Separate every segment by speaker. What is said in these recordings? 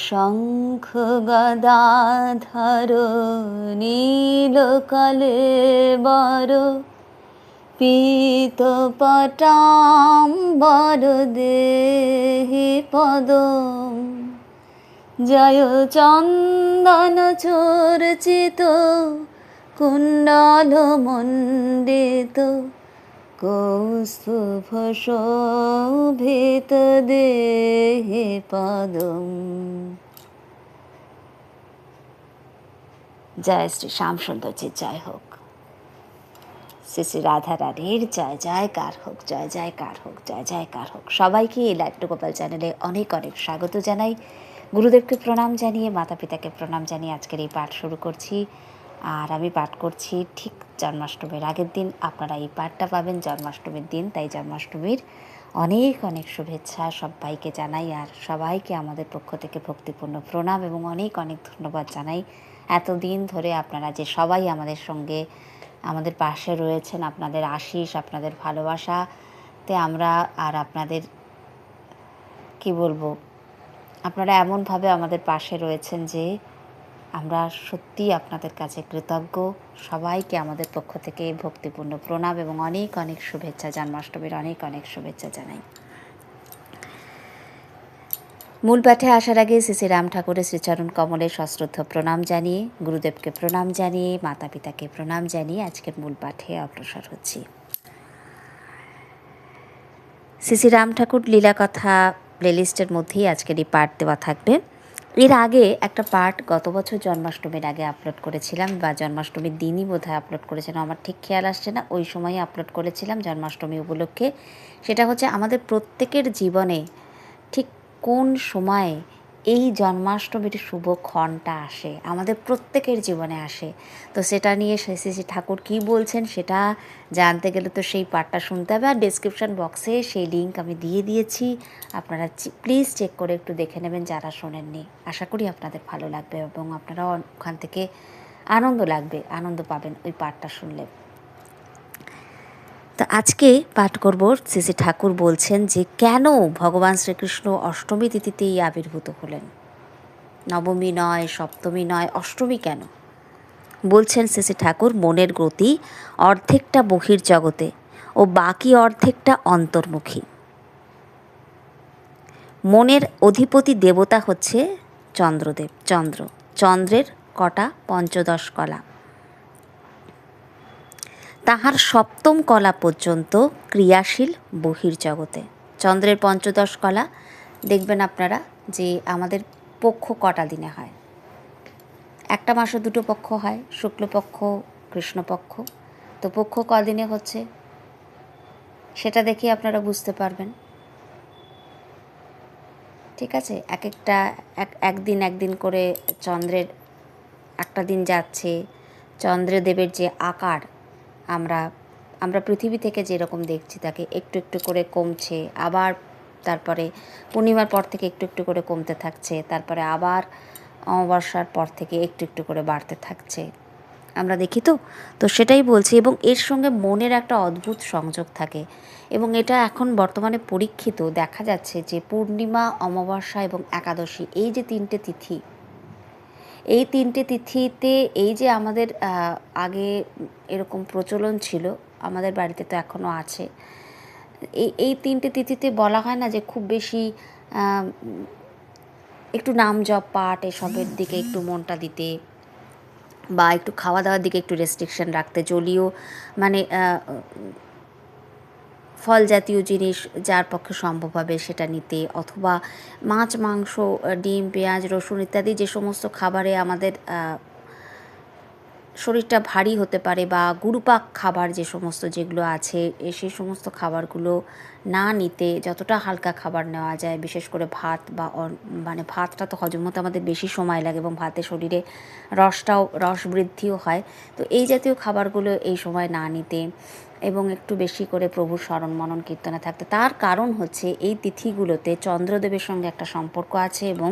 Speaker 1: শঙ্খ গদাধর নীলকালে বর পীত পটাম্বর দেহি পদম জয় চন্দন চর্চিত কুণ্ডল মণ্ডিত দেহে পদম। জয় শ্রী শ্যাম সুন্দরজির জয় হোক। শ্রী শ্রী রাধা রানীর জয় জয়কার হোক, জয় জয়কার হোক, জয় জয়কার হোক। সবাইকে এই লাইভ টু গোপাল চ্যানেলে অনেক অনেক স্বাগত জানাই। গুরুদেবকে প্রণাম জানিয়ে মাতা পিতাকে প্রণাম জানিয়ে আজকের এই পাঠ শুরু করছি। আর আমি পাঠ করছি ঠিক জন্মাষ্টমীর আগের দিন। আপনারা এই পাঠটা পাবেন জন্মাষ্টমীর দিন, তাই জন্মাষ্টমীর অনেক অনেক শুভেচ্ছা সবাইকে জানাই আর সবাইকে আমাদের পক্ষ থেকে ভক্তিপূর্ণ প্রণাম এবং অনেক অনেক ধন্যবাদ জানাই। এতদিন ধরে আপনারা যে সবাই আমাদের সঙ্গে আমাদের পাশে রয়েছেন, আপনাদের আশিস আপনাদের ভালোবাসাতে আমরা আর আপনাদের, কি বলব, আপনারা এমনভাবে আমাদের পাশে রয়েছেন যে আমরা সত্যি আপনাদের কাছে কৃতজ্ঞ। সবাইকে আমাদের পক্ষ থেকে ভক্তিপূর্ণ প্রণাম এবং অনেক অনেক শুভেচ্ছা, জন্মাষ্টমীর অনেক অনেক শুভেচ্ছা জানাই। মূল পাঠে আসার আগে শ্রী রাম ঠাকুরের শ্রীচরণ কমলে সশ্রদ্ধ প্রণাম জানিয়ে, গুরুদেবকে প্রণাম জানিয়ে মাতা পিতাকে প্রণাম জানিয়ে আজকের মূল পাঠে অগ্রসর হচ্ছি। শ্রী রাম ঠাকুর লীলা কথা প্লেলিস্টের মধ্যেই আজকের এই পাঠ দেওয়া থাকবে। এর আগে একটা পার্ট গত বছর জন্মাষ্টমীর আগে আপলোড করেছিলাম বা জন্মাষ্টমীর দিনই বোধ হয় আপলোড করেছিলাম, আমার ঠিক খেয়াল আসছে না, ওই সময়ই আপলোড করেছিলাম জন্মাষ্টমী উপলক্ষে। সেটা হচ্ছে আমাদের প্রত্যেকের জীবনে ঠিক কোন সময়ে এই জন্মাষ্টমীর শুভ ক্ষণটা আসে, আমাদের প্রত্যেকের জীবনে আসে। তো সেটা নিয়ে শ্রী ঠাকুর কী বলছেন সেটা জানতে গেলে তো সেই পাঠটা শুনতে হবে। আর ডিসক্রিপশান বক্সে সেই লিঙ্ক আমি দিয়ে দিয়েছি। আপনারা প্লিজ চেক করে একটু দেখে নেবেন যারা শোনেননি। আশা করি আপনাদের ভালো লাগবে এবং আপনারা ওখান থেকে আনন্দ লাগবে, আনন্দ পাবেন ওই পাঠটা শুনলে। তো আজকে পাঠ করব শ্রী ঠাকুর বলছেন যে কেন ভগবান শ্রীকৃষ্ণ অষ্টমী তিথিতেই আবির্ভূত হলেন? নবমী নয়, সপ্তমী নয়, অষ্টমী কেন? বলছেন শ্রী ঠাকুর, মনের গতি অর্ধেকটা বহির জগতে ও বাকি অর্ধেকটা অন্তর্মুখী। মনের অধিপতি দেবতা হচ্ছে চন্দ্রদেব, চন্দ্র, চন্দ্রের কটা পঞ্চদশ কলা। তাহার সপ্তম কলা পর্যন্ত ক্রিয়াশীল বহির্জগতে চন্দ্রের পঞ্চদশ কলা, দেখবেন আপনারা যে আমাদের পক্ষ কটা দিনে হয়। একটা মাসে দুটো পক্ষ হয়, শুক্লপক্ষ, কৃষ্ণপক্ষ। তো পক্ষ কদিনে হচ্ছে? সেটা দেখে আপনারা বুঝতে পারবেন। ঠিক আছে? এক একটা এক, একদিন একদিন করে চন্দ্রের একটা দিন যাচ্ছে। চন্দ্রদেবের যে আকার আমরা আমরা পৃথিবী থেকে যেরকম দেখছি তাকে একটু একটু করে কমছে, আবার তারপরে পূর্ণিমার পর থেকে একটু একটু করে কমতে থাকছে, তারপরে আবার অমাবস্যার পর থেকে একটু একটু করে বাড়তে থাকছে। আমরা দেখি তো? তো সেটাই বলছি এবং এর সঙ্গে মনের একটা অদ্ভুত সংযোগ থাকে এবং এটা এখন বর্তমানে পরীক্ষিত, দেখা যাচ্ছে যে পূর্ণিমা, অমাবস্যা এবং একাদশী এই যে তিনটে তিথি এই তিনটে তিথিতে এই যে আমাদের আগে এরকম প্রচলন ছিল, আমাদের বাড়িতে তো এখনও আছে, এই এই তিনটে তিথিতে বলা হয় না যে খুব বেশি একটু নাম জপ পাঠ এসবের দিকে একটু মনটা দিতে বা একটু খাওয়া দাওয়ার দিকে একটু রেস্ট্রিকশন রাখতে, জলীয় মানে ফল জাতীয় জিনিস যার পক্ষে সম্ভব হবে সেটা নিতে, অথবা মাছ, মাংস, ডিম, পেঁয়াজ, রসুন ইত্যাদি যে সমস্ত খাবারে আমাদের শরীরটা ভারী হতে পারে বা গুরুপাক খাবার যে সমস্ত যেগুলো আছে সেই সমস্ত খাবারগুলো না নিতে যতটা হালকা খাবার নেওয়া যায়, বিশেষ করে ভাত বা মানে ভাতটা তো হজম হতে আমাদের বেশি সময় লাগে এবং ভাতে শরীরে রসটাও, রস বৃদ্ধিও হয়। তো এই জাতীয় খাবারগুলো এই সময় না নিতে এবং একটু বেশি করে প্রভুর স্মরণ, মনন, কীর্তনে থাকতে। তার কারণ হচ্ছে এই তিথিগুলোতে চন্দ্রদেবের সঙ্গে একটা সম্পর্ক আছে এবং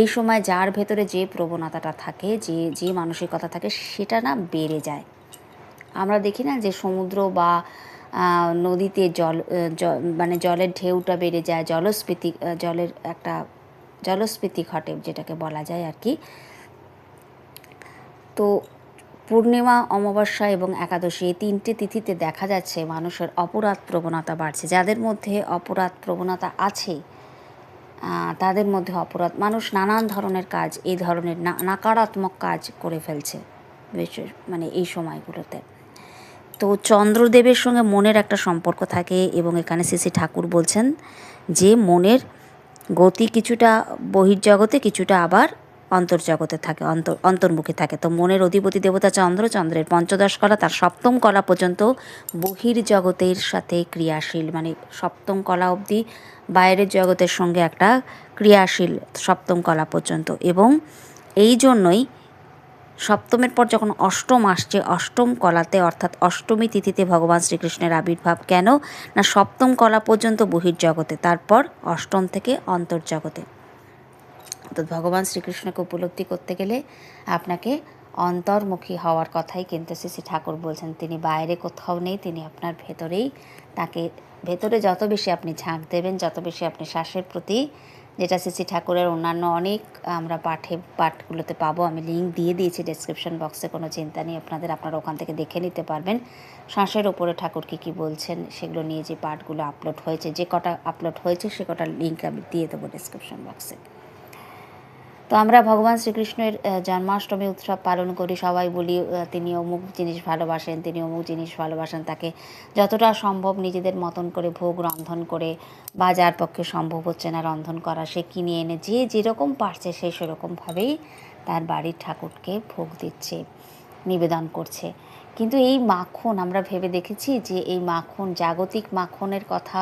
Speaker 1: এই সময় যার ভেতরে যে প্রবণতাটা থাকে, যে যে মানসিকতা থাকে, সেটা না বেড়ে যায়। আমরা দেখি না যে সমুদ্র বা নদীতে জল মানে জলের ঢেউটা বেড়ে যায়, জলস্ফীতি জলের একটা জলস্ফীতি ঘটে, যেটাকে বলা যায় আর কি। তো পূর্ণিমা, অমাবস্যা এবং একাদশী এই তিনটে তিথিতে দেখা যাচ্ছে মানুষের অপরাধ প্রবণতা বাড়ছে। যাদের মধ্যে অপরাধ প্রবণতা আছে তাদের মধ্যে অপরাধ। মানুষ নানান ধরনের কাজ, এই ধরনের নাকারাত্মক কাজ করে ফেলছে বিশেষ মানে এই সময়গুলোতে। তো চন্দ্রদেবের সঙ্গে মনের একটা সম্পর্ক থাকে এবং এখানে শ্রী ঠাকুর বলছেন যে মনের গতি কিছুটা বহির্জগতে, কিছুটা আবার অন্তর্জগতে থাকে, অন্তর, অন্তর্মুখী থাকে। তো মনের অধিপতি দেবতা চন্দ্র, চন্দ্রের পঞ্চদশ কলা তার সপ্তম কলা পর্যন্ত বহির্জগতের সাথে ক্রিয়াশীল। মানে সপ্তম কলা অবধি বাইরের জগতের সঙ্গে একটা ক্রিয়াশীল সপ্তম কলা পর্যন্ত। এবং এই জন্যই সপ্তমের পর যখন অষ্টম আসছে, অষ্টম কলাতে অর্থাৎ অষ্টমী তিথিতে ভগবান শ্রীকৃষ্ণের আবির্ভাব কেন? না সপ্তম কলা পর্যন্ত বহির্জগতে, তারপর অষ্টম থেকে অন্তর্জগতে। তো ভগবান শ্রীকৃষ্ণকে উপলব্ধি করতে গেলে আপনাকে অন্তর্মুখী হওয়ার কথাই কিন্তু শ্রী ঠাকুর বলছেন। তিনি বাইরে কোথাও নেই, তিনি আপনার ভেতরেই। তাকে ভেতরে যত বেশি আপনি ঝাঁক দেবেন, যত বেশি আপনি শ্বাসের প্রতি, যেটা শ্রী ঠাকুরের অন্যান্য অনেক আমরা পাঠে, পাঠগুলোতে পাবো। আমি লিঙ্ক দিয়ে দিয়েছি ডেসক্রিপশন বক্সে কোনো চিন্তা নেই। আপনাদের আপনারা ওখান থেকে দেখে নিতে পারবেন। শ্বাসের ওপরে ঠাকুর কী কী বলছেন, সেগুলো নিয়ে যে পাঠগুলো আপলোড হয়েছে, যে কটা আপলোড হয়েছে, সে কটা লিঙ্ক আমি দিয়ে দেবো ডেসক্রিপশন বক্সে তো আমরা ভগবান শ্রীকৃষ্ণের জন্মাষ্টমী উৎসব পালন করি, সবাই বলি তিনি অমুক জিনিস ভালোবাসেন, তিনি অমুক জিনিস ভালোবাসেন, তাকে যতটা সম্ভব নিজেদের মতন করে ভোগ, রন্ধন করে বাজার পক্ষে সম্ভব হচ্ছে না রন্ধন করা, সে কিনে এনে যে যেরকম পারছে সে সেরকমভাবেই তার বাড়ির ঠাকুরকে ভোগ দিচ্ছে, নিবেদন করছে। কিন্তু এই মাখন আমরা ভেবে দেখেছি যে এই মাখন জাগতিক মাখনের কথা,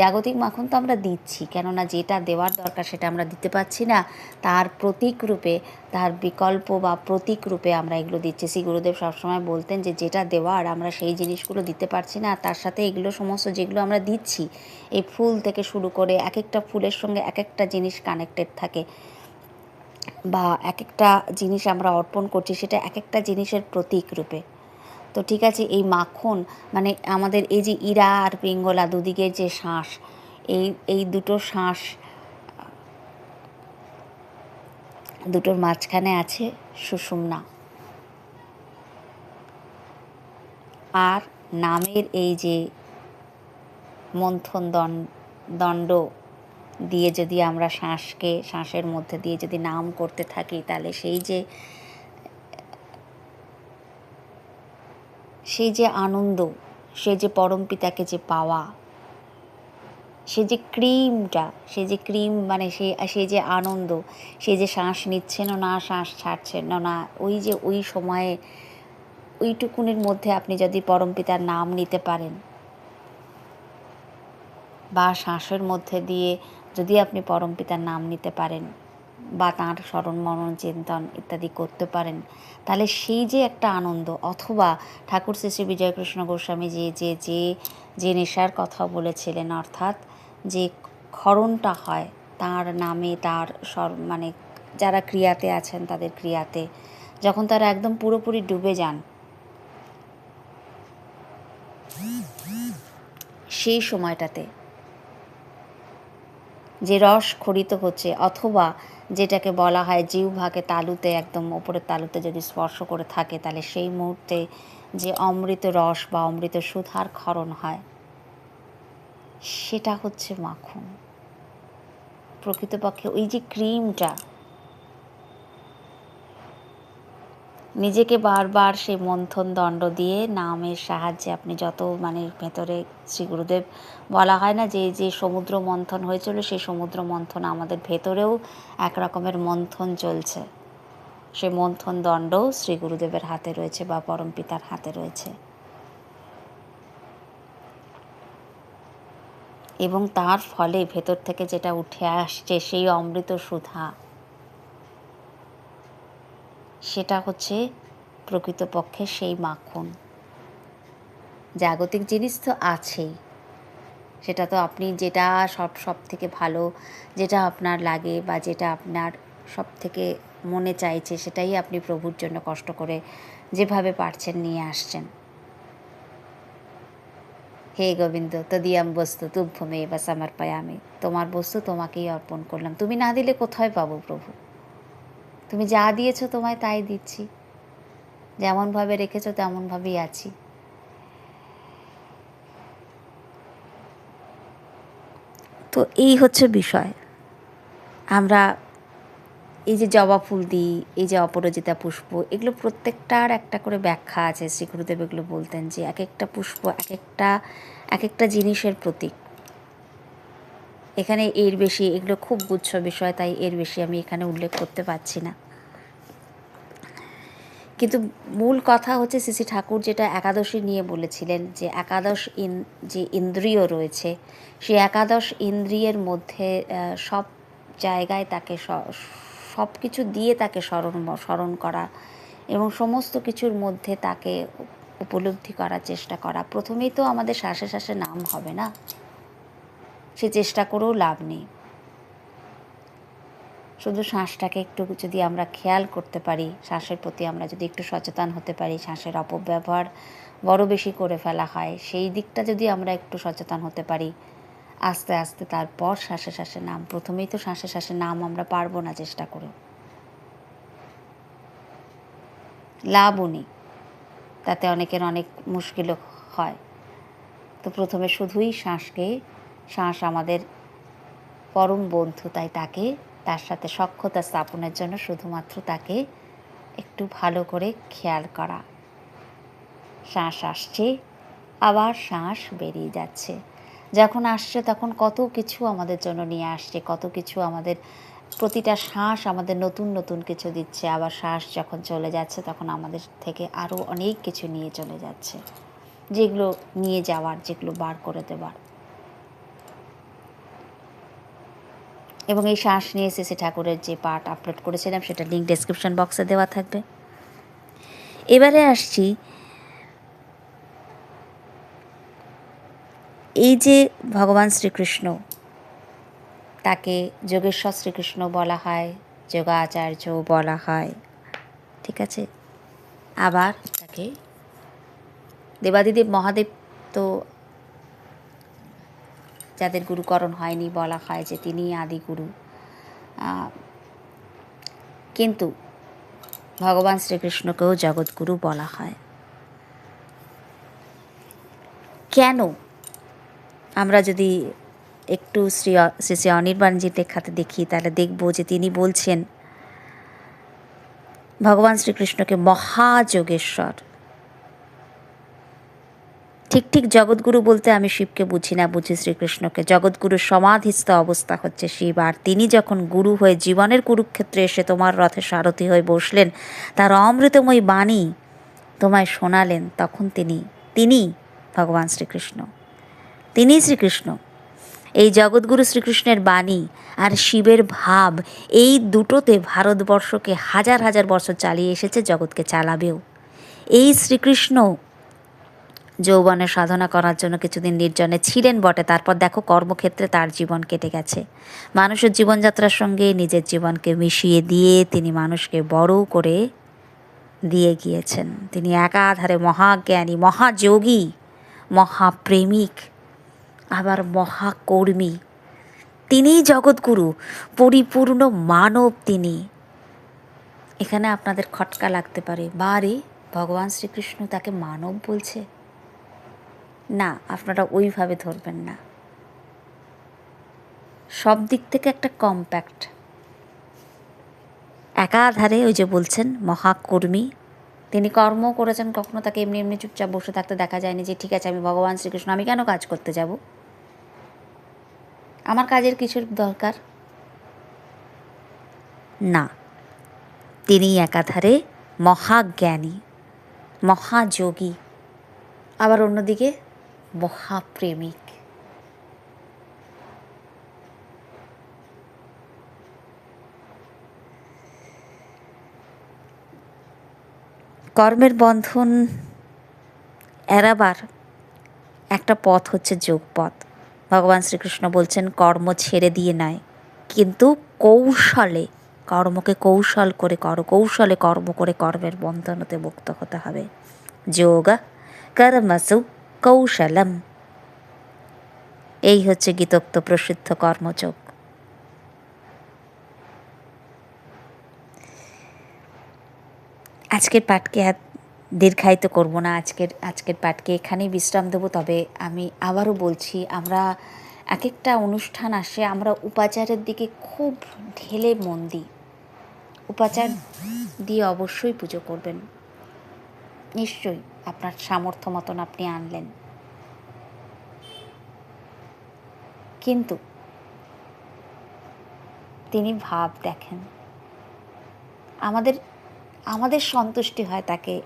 Speaker 1: জাগতিক মাখন তো আমরা দিচ্ছি, কেননা যেটা দেওয়ার দরকার সেটা আমরা দিতে পারছি না। তার প্রতীক রূপে, তার বিকল্প বা প্রতীক রূপে আমরা এগুলো দিচ্ছি। শ্রী গুরুদেব সবসময় বলতেন যে যেটা দেওয়ার আমরা সেই জিনিসগুলো দিতে পারছি না, তার সাথে এগুলো সমস্ত যেগুলো আমরা দিচ্ছি, এই ফুল থেকে শুরু করে এক একটা ফুলের সঙ্গে এক একটা জিনিস কানেক্টেড থাকে বা এক একটা জিনিস আমরা অর্পণ করছি, সেটা এক একটা জিনিসের প্রতীক রূপে। তো ঠিক আছে, এই মাখন মানে আমাদের এই যে ইরা আর পিঙ্গলা দুদিকের যে শ্বাস এই এই দুটো শ্বাস দুটোর মাঝখানে আছে সুষুম্না। আর নামের এই যে মন্থন দণ্ড দিয়ে যদি আমরা শ্বাসকে শ্বাসের মধ্যে দিয়ে যদি নাম করতে থাকি, তাহলে সেই যে সেই যে আনন্দ, সে যে পরম পিতাকে যে পাওয়া, সে যে ক্রিমটা, সে যে ক্রিম মানে সে সে যে আনন্দ, সে যে শ্বাস নিচ্ছেন না, শ্বাস ছাড়ছেন না, ওই যে ওই সময়ে, ওইটুকুনির মধ্যে আপনি যদি পরম পিতার নাম নিতে পারেন বা শ্বাসের মধ্যে দিয়ে যদি আপনি পরম পিতার নাম নিতে পারেন বা তাঁর স্মরণ মরণ চিন্তন ইত্যাদি করতে পারেন। তাহলে সেই যে একটা আনন্দ, অথবা ঠাকুর শ্রী শ্রী বিজয়কৃষ্ণ গোস্বামী যে যে যে যে নেশার কথা বলেছিলেন, অর্থাৎ যে ক্ষরণটা হয় তার নামে তার স্বর মানে যারা ক্রিয়াতে আছেন তাদের ক্রিয়াতে, যখন তারা একদম পুরোপুরি ডুবে যান, সেই সময়টাতে যে রস খরিত হচ্ছে, অথবা যেটাকে বলা হয় জিহ্বাকে তালুতে, একদম ওপরের তালুতে যদি স্পর্শ করে থাকে, তাহলে সেই মুহূর্তে যে অমৃত রস বা অমৃত সুধার ক্ষরণ হয়, সেটা হচ্ছে মাখন। প্রকৃতপক্ষে ওই যে ক্রিমটা নিজেকে বারবার সেই মন্থন দণ্ড দিয়ে নামের সাহায্যে আপনি যত মানে ভেতরে শ্রী গুরুদেব বলা হয় না যে যে সমুদ্র মন্থন হয়েছিল, সেই সমুদ্র মন্থন আমাদের ভেতরেও এক রকমের মন্থন চলছে। সে মন্থন দণ্ডও শ্রী গুরুদেবের হাতে রয়েছে বা পরম পিতার হাতে রয়েছে। এবং তার ফলে ভেতর থেকে যেটা উঠে আসছে, সেই অমৃত সুধা সেটা হচ্ছে প্রকৃতপক্ষে সেই মাখন। জাগতিক জিনিস তো আছেই। সেটা তো আপনি যেটা সব সব থেকে ভালো, যেটা আপনার লাগে বা যেটা আপনার সব থেকে মনে চাইছে, সেটাই আপনি প্রভুর জন্য কষ্ট করে যেভাবে পারছেন নিয়ে আসছেন। হে গোবিন্দ তদিয়াম বস্তু তুভ্যমে বা সমর্পয়ামি তোমার বস্তু তোমাকেই অর্পণ করলাম। তুমি না দিলে কোথায় পাবো প্রভু? তুমি যা দিয়েছ তোমায় তাই দিচ্ছি। যেমনভাবে রেখেছো তেমনভাবেই আছি। তো এই হচ্ছে বিষয়। আমরা এই যে জবা ফুল দিই, এই যে অপরাজিতা পুষ্প, এগুলো প্রত্যেকটার একটা করে ব্যাখ্যা আছে। শ্রী গুরুদেব এগুলো বলতেন যে এক একটা পুষ্প এক একটা এক একটা জিনিসের প্রতীক। এখানে এর বেশি, এগুলো খুব গুচ্ছ বিষয়, তাই এর বেশি আমি এখানে উল্লেখ করতে পারছি না। কিন্তু মূল কথা হচ্ছে শ্রী ঠাকুর যেটা একাদশী নিয়ে বলেছিলেন, যে একাদশ ইন, যে ইন্দ্রিয় রয়েছে সেই একাদশ ইন্দ্রিয়ের মধ্যে সব জায়গায় তাকে সব কিছু দিয়ে তাকে স্মরণ স্মরণ করা এবং সমস্ত কিছুর মধ্যে তাকে উপলব্ধি করার চেষ্টা করা। প্রথমেই তো আমাদের শ্বাসে শ্বাসে নাম হবে না? সে চেষ্টা করেও লাভ নেই। শুধু শ্বাসটাকে একটু যদি আমরা খেয়াল করতে পারি, শ্বাসের প্রতি আমরা যদি একটু সচেতন হতে পারি, শ্বাসের অপব্যবহার বড় বেশি করে ফেলা হয়, সেই দিকটা যদি আমরা একটু সচেতন হতে পারি, আস্তে আস্তে তারপর শ্বাসে শ্বাসে নাম, প্রথমেই তো শ্বাসে শ্বাসে নাম আমরা পারব না চেষ্টা করে। লাভও নেই, তাতে অনেকের অনেক মুশকিলও হয়। তো প্রথমে শুধুই শ্বাসকে শ্বাস আমাদের পরম বন্ধু, তাই তাকে, তার সাথে সক্ষতা স্থাপনের জন্য শুধুমাত্র তাকে একটু ভালো করে খেয়াল করা। শ্বাস আসছে, আবার শ্বাস বেরিয়ে যাচ্ছে। যখন আসছে তখন কত কিছু আমাদের জন্য নিয়ে আসছে, কত কিছু আমাদের প্রতিটা শ্বাস আমাদের নতুন নতুন কিছু দিচ্ছে। আবার শ্বাস যখন চলে যাচ্ছে তখন আমাদের থেকে আরও অনেক কিছু নিয়ে চলে যাচ্ছে। যেগুলো নিয়ে যাওয়ার, যেগুলো বার করে দেওয়ার। এবং এই শ্বাস নিয়ে এসেছে ঠাকুরের যে পার্ট আপলোড করেছিলাম, সেটা লিঙ্ক ডেসক্রিপশন বক্সে দেওয়া থাকবে। এবারে আসছি এই যে ভগবান শ্রীকৃষ্ণ, তাকে যোগেশ্বর শ্রীকৃষ্ণ বলা হয়, যোগাচার্য বলা হয়, ঠিক আছে? আবার তাকে দেবাদিদেব মহাদেব তো যাদের গুরুকরণ হয়নি বলা হয় যে তিনি আদি গুরু। কিন্তু ভগবান শ্রীকৃষ্ণকেও জগৎগুরু বলা হয়। কেন? আমরা যদি একটু শ্রী শ্রী শ্রী অনির্বাণজির লেখাতে দেখি, তাহলে দেখব যে তিনি বলছেন, ভগবান শ্রীকৃষ্ণকে মহাযোগেশ্বর ঠিক ঠিক জগৎগুরু বলতে আমি শিবকে বুঝি না, বুঝি শ্রীকৃষ্ণকে। জগৎগুরুর সমাধিস্থ অবস্থা হচ্ছে শিব, আর তিনি যখন গুরু হয়ে জীবনের কুরুক্ষেত্রে এসে তোমার রথে সারথি হয়ে বসলেন, তার অমৃতময় বাণী তোমায় শোনালেন, তখন তিনি তিনি ভগবান শ্রীকৃষ্ণ। তিনি শ্রীকৃষ্ণ। এই জগৎগুরু শ্রীকৃষ্ণের বাণী আর শিবের ভাব, এই দুটোতে ভারতবর্ষকে হাজার হাজার বছর চালিয়ে এসেছে, জগৎকে চালাবেও। এই শ্রীকৃষ্ণ যৌবনে সাধনা করার জন্য কিছুদিন নির্জনে ছিলেন বটে। তারপর দেখো কর্মক্ষেত্রে তার জীবন কেটে গেছে। মানুষের জীবনযাত্রার সঙ্গে নিজের জীবনকে মিশিয়ে দিয়ে তিনি মানুষকে বড় করে দিয়ে গিয়েছেন। তিনি একাধারে মহাজ্ঞানী, মহাযোগী, মহাপ্রেমিক, আবার মহাকর্মী। তিনিই জগৎগুরু, পরিপূর্ণ মানব তিনি। এখানে আপনাদের খটকা লাগতে পারে। বারে, ভগবান শ্রীকৃষ্ণ তাকে মানব বলছে। না, আপনারা ওইভাবে ধরবেন না। সব দিক থেকে একটা কম্প্যাক্ট একাধারে ওই যে বলছেন, মহাকর্মী। তিনি কর্ম করেছেন, কখনো তাকে এমনি এমনি চুপচাপ বসে থাকতে দেখা যায়নি যে, ঠিক আছে, আমি ভগবান শ্রীকৃষ্ণ, আমি কেন কাজ করতে যাব? আমার কাজের কিছুর দরকার? না। তিনি একাধারে মহাজ্ঞানী, মহাযোগী। আবার অন্যদিকে মহাপ্রেমিক। কর্মের বন্ধন এড়াবার একটা পথ হচ্ছে যোগপথ। ভগবান শ্রীকৃষ্ণ বলছেন, কর্ম ছেড়ে দিয়ে নয়, কিন্তু কৌশলে, কর্মকে কৌশল করে কর, কৌশলে কর্ম করে কর্মের বন্ধন হতে মুক্ত হতে হবে। যোগ, কর্মসু কৌশলম। এই হচ্ছে গীতোক্ত প্রসিদ্ধ কর্মযোগ। আজকের পাঠকে আর দীর্ঘায়িত করব না। আজকের আজকের পাঠকে এখানেই বিশ্রাম দেবো। তবে আমি আবারও বলছি আমরা এক একটা অনুষ্ঠান আসে আমরা উপাচারের দিকে খুব ঢেলে মন দিই। উপাচার দিয়ে অবশ্যই পুজো করবেন। নিশ্চয়ই। আপনার সামর্থ্য মতন আপনি আনলেন। কিন্তু তিনি ভাব দেখেন। আমাদের আমাদের সন্তুষ্টি হয় তাকে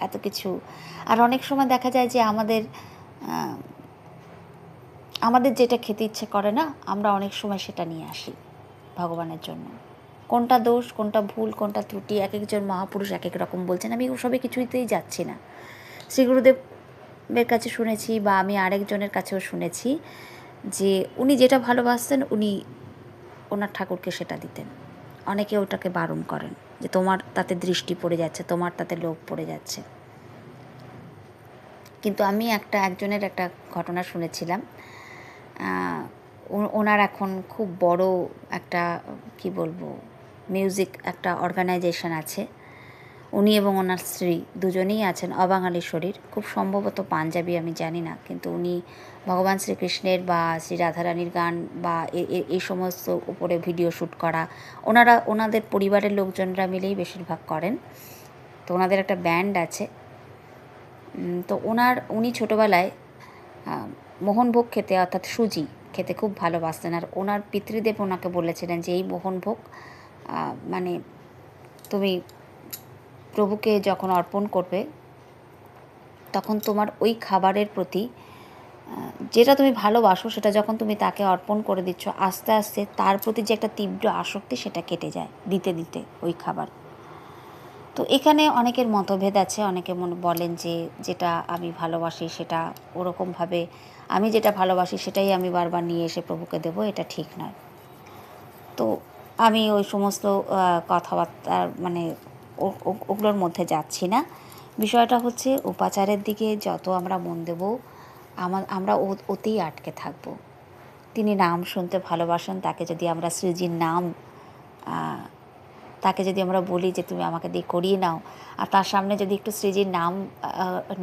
Speaker 1: এত কিছু। আর অনেক সময় দেখা যায় যে আমাদের আমাদের যেটা খেতে ইচ্ছে করে না, আমরা অনেক সময় সেটা নিয়ে আসি ভগবানের জন্য। কোনটা দোষ, কোনটা ভুল, কোনটা ত্রুটি, এক একজন মহাপুরুষ এক এক রকম বলছেন। আমি ওসবে কিছুতেই যাচ্ছি না। শ্রী গুরুদেবের কাছে শুনেছি বা আমি আরেকজনের কাছেও শুনেছি যে উনি যেটা ভালোবাসতেন, উনি ওনার ঠাকুরকে সেটা দিতেন। অনেকে ওটাকে বারণ করেন যে তোমার তাতে দৃষ্টি পড়ে যাচ্ছে, তোমার তাতে লোভ পড়ে যাচ্ছে। কিন্তু আমি একটা, একজনের একটা ঘটনা শুনেছিলাম। ওনার এখন খুব বড় একটা, কি বলব মিউজিক একটা অর্গানাইজেশন আছে। উনি এবং ওনার স্ত্রী দুজনেই আছেন অবাঙালি শরীর। খুব সম্ভবত পাঞ্জাবি, আমি জানি না। কিন্তু উনি ভগবান শ্রীকৃষ্ণের বা শ্রী রাধারানীর গান বা এই সমস্ত উপরে ভিডিও শ্যুট করা, ওনারা, ওনাদের পরিবারের লোকজনরা মিলেই বেশিরভাগ করেন। তো ওনাদের একটা ব্যান্ড আছে। তো ওনার, উনি ছোটোবেলায় মোহনভোগ খেতে, অর্থাৎ সুজি খেতে খুব ভালোবাসতেন। আর ওনার পিতৃদেব ওনাকে বলেছিলেন যে, এই মোহনভোগ মানে তুমি প্রভুকে যখন অর্পণ করবে, তখন তোমার ওই খাবারের প্রতি যেটা তুমি ভালোবাসো, সেটা যখন তুমি তাকে অর্পণ করে দিচ্ছ, আস্তে আস্তে তার প্রতি যে একটা তীব্র আসক্তি, সেটা কেটে যায় দিতে দিতে ওই খাবার। তো এখানে অনেকের মতভেদ আছে, অনেকে মনে, বলেন যে যেটা আমি ভালোবাসি, সেটা ওরকমভাবে আমি যেটা ভালোবাসি, সেটাই আমি বারবার নিয়ে এসে প্রভুকে দেবো, এটা ঠিক নয়। তো আমি ওই সমস্ত আহ, কথাবার্তার মানে ওগুলোর মধ্যে যাচ্ছি না। বিষয়টা হচ্ছে উপাচারের দিকে যত আমরা মন দেব আমার আমরা ওতেই আটকে থাকব। তিনি নাম শুনতে ভালোবাসেন তাকে যদি আমরা শ্রীজির নাম তাকে যদি আমরা বলি যে তুমি আমাকে দিয়ে করিয়ে নাও আর তার সামনে যদি একটু শ্রীজির নাম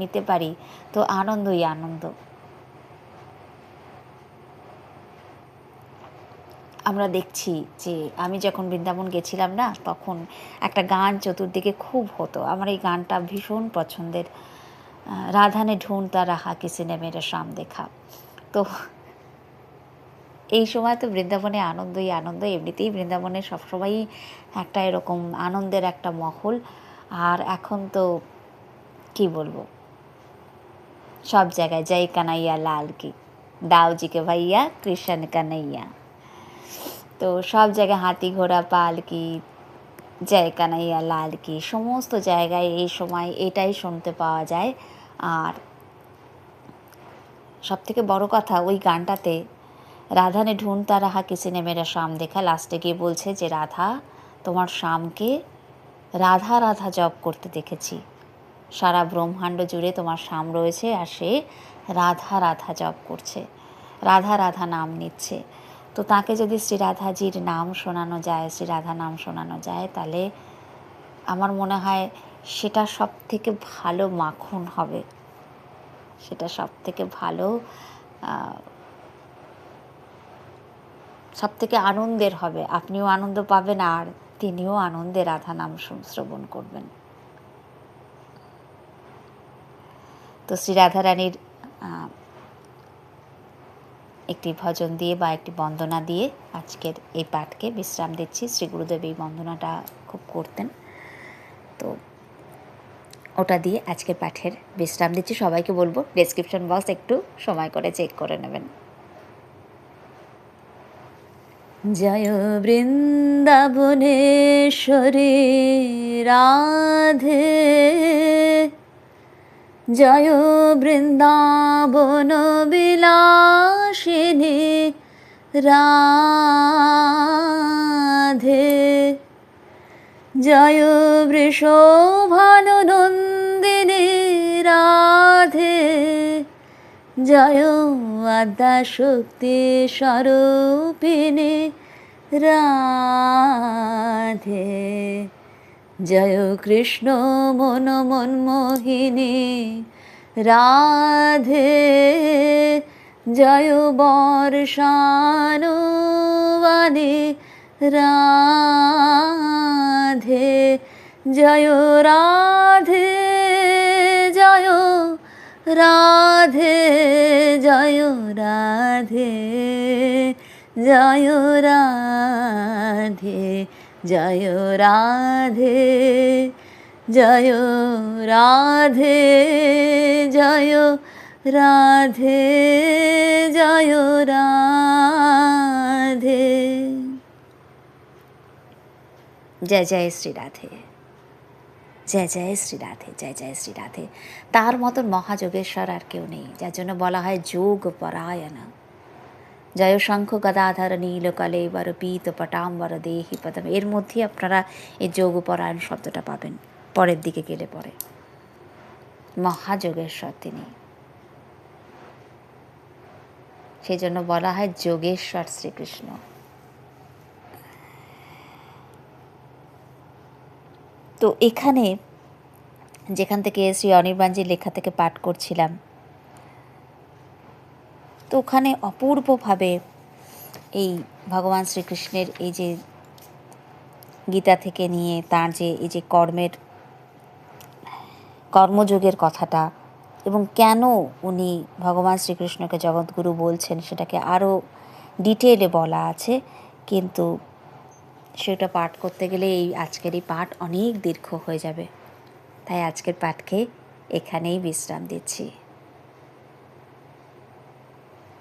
Speaker 1: নিতে পারি তো আনন্দই আনন্দ। আমরা দেখছি যে আমি যখন বৃন্দাবন গেছিলাম না, তখন একটা গান চতুর্দিকে খুব হতো। আমার এই গানটা ভীষণ পছন্দের। রাধানে ঢুন তা রাহা কিসিনে মেরে দেখা। তো এই সময় তো বৃন্দাবনে আনন্দই আনন্দ, এমনিতেই বৃন্দাবনে সবসময়ই একটা এরকম আনন্দের একটা মহল। আর এখন তো কি বলব? সব জায়গায়, জয় কানাইয়া লাল কি। দাউজিকে ভাইয়া, কৃষ্ণ কানাইয়া। তো সব জায়গায় হাতি ঘোড়া পালকি জয় কানাইয়া লাল কি, সমস্ত জায়গায় এই সময় এটাই শুনতে পাওয়া যায়। আর সব থেকে বড় কথা, ওই গানটাতে রাধা নে ঢুনতা রাহা কিসি নে মেরা শাম দেখা, লাস্টে গিয়ে বলছে যে, রাধা, তোমার শামকে রাধা রাধা জপ করতে দেখেছি। সারা ব্রহ্মাণ্ড জুড়ে তোমার শাম রয়েছে আর সে রাধা রাধা জপ করছে। রাধা রাধা নাম নিচ্ছে। তো তাকে যদি শ্রী রাধাজির নাম শোনানো যায়, শ্রী রাধা নাম শোনানো যায়, তাহলে আমার মনে হয় সেটা সব থেকে ভালো মাখন হবে। সেটা সব থেকে ভালো সব থেকে আনন্দের হবে। আপনিও আনন্দ পাবেন আর তিনিও আনন্দে রাধা নাম শ্রবণ করবেন। তো শ্রী রাধারানীর একটি ভজন দিয়ে বা একটি বন্দনা দিয়ে আজকের এই পাঠকে বিশ্রাম দিচ্ছি। শ্রী গুরুদেব এই বন্দনাটা খুব করতেন। তো ওটা দিয়ে আজকের পাঠের বিশ্রাম দিচ্ছি। সবাইকে বলব ডেসক্রিপশন বক্স একটু সময় করে চেক করে নেবেন। জয় বৃন্দাবনেশ্বরী, রাধে জয় বৃন্দাবন বিলাসিনী রাধে। জয় বৃষভানুনন্দিনী রাধে। জয় আদ্যা শক্তি স্বরূপিণী রাধে। জয় কৃষ্ণ মন মনমোহিনী রাধে, জয় বর্ষানুবাণী, রাধে, জয় রাধে জয় রাধে জয় রাধে জয় রাধে। জয় রাধে জয় রাধে জয় রাধে জয় রাধে। জয় জয় শ্রী রাধে, জয় জয় শ্রী রাধে, জয় জয় শ্রী রাধে। তার মতন মহাযোগেশ্বর আর কেউ নেই, যার জন্য বলা হয় যোগ পরায়ণা জয় শঙ্খ গদাধর নীলকলে বর পীত পটাম্বর দেহি পদম। এর মধ্যে আপনারা এই যোগ পরায়ণ শব্দটা পাবেন। পরের দিকে গেলে পরে। মহাযোগেশ্বর তিনি। সেই জন্য বলা হয় যোগেশ্বর শ্রীকৃষ্ণ। তো এখানে যেখান থেকে শ্রী অনির্বাণজির লেখা থেকে পাঠ করছিলাম তো ওখানে অপূর্বভাবে এই ভগবান শ্রীকৃষ্ণের এই যে গীতা থেকে নিয়ে তার যে, এই যে কর্মের, কর্মযোগের কথাটা এবং কেন উনি ভগবান শ্রীকৃষ্ণকে জগৎগুরু বলছেন সেটাকে আরও ডিটেলে বলা আছে, কিন্তু সেটা পাঠ করতে গেলে এই আজকের এই পাঠ অনেক দীর্ঘ হয়ে যাবে। তাই আজকের পাঠকে এখানেই বিশ্রাম দিচ্ছি।